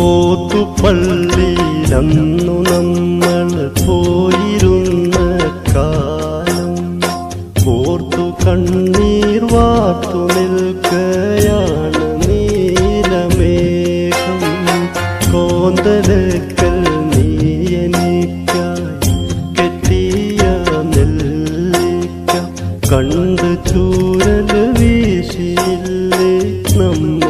ഓത്തുപള്ളിയിലന്നു നമ്മൾ പോയിരുന്ന കാലം. ഓർത്തു കണ്ണീർ വാർത്തു നിൽക്കയാണ് നീലമേഘം. കോന്തലക്കൽ നീ എനിക്കായി കെട്ടിയ നെല്ലിക്ക. കണ്ട് ചൂരൽ വീശിയില്ലേ നമ്മുടെ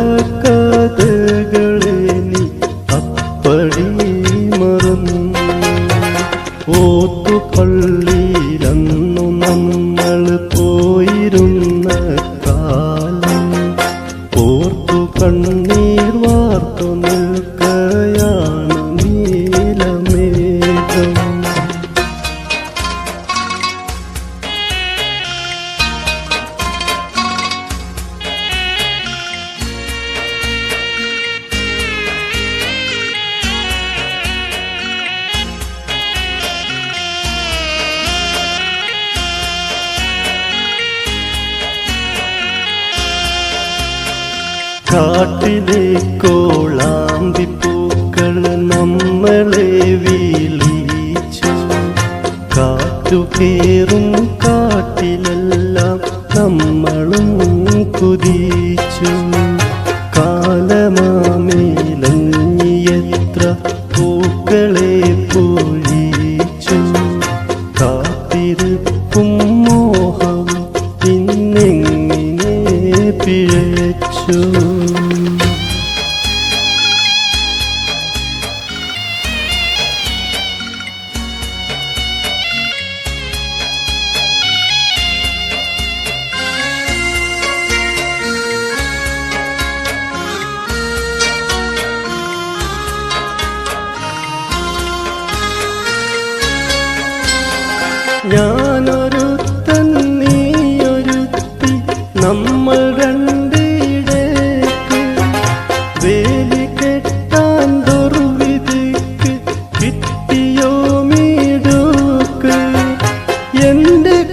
ഓത്തു പള്ളിയിലന്നു നമ്മൾ പോയിരുന്ന കാലം ഓർത്തു കണ്ണീർ കാട്ടിലെ കോളാമ്പിപ്പൂക്കൾ നമ്മളെ വീലിച്ചു കാറ്റുകേറും കാട്ടിലെല്ലാം നമ്മളും കുതിച്ചു.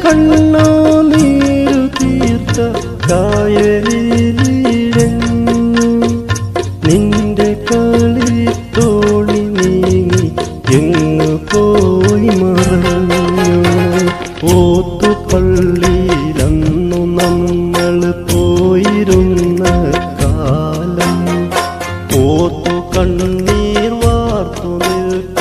കണ്ണോ നീരു തീർത്ത കായലിടങ്ങു നിന്റെ കളി തോണി നീങ്ങി എങ്ങു പോയി മറന്നു ഓത്തു പള്ളിയിലന്നു കാലം ഓത്തു കണ്ണീർ വാർത്തു നിൽക്കും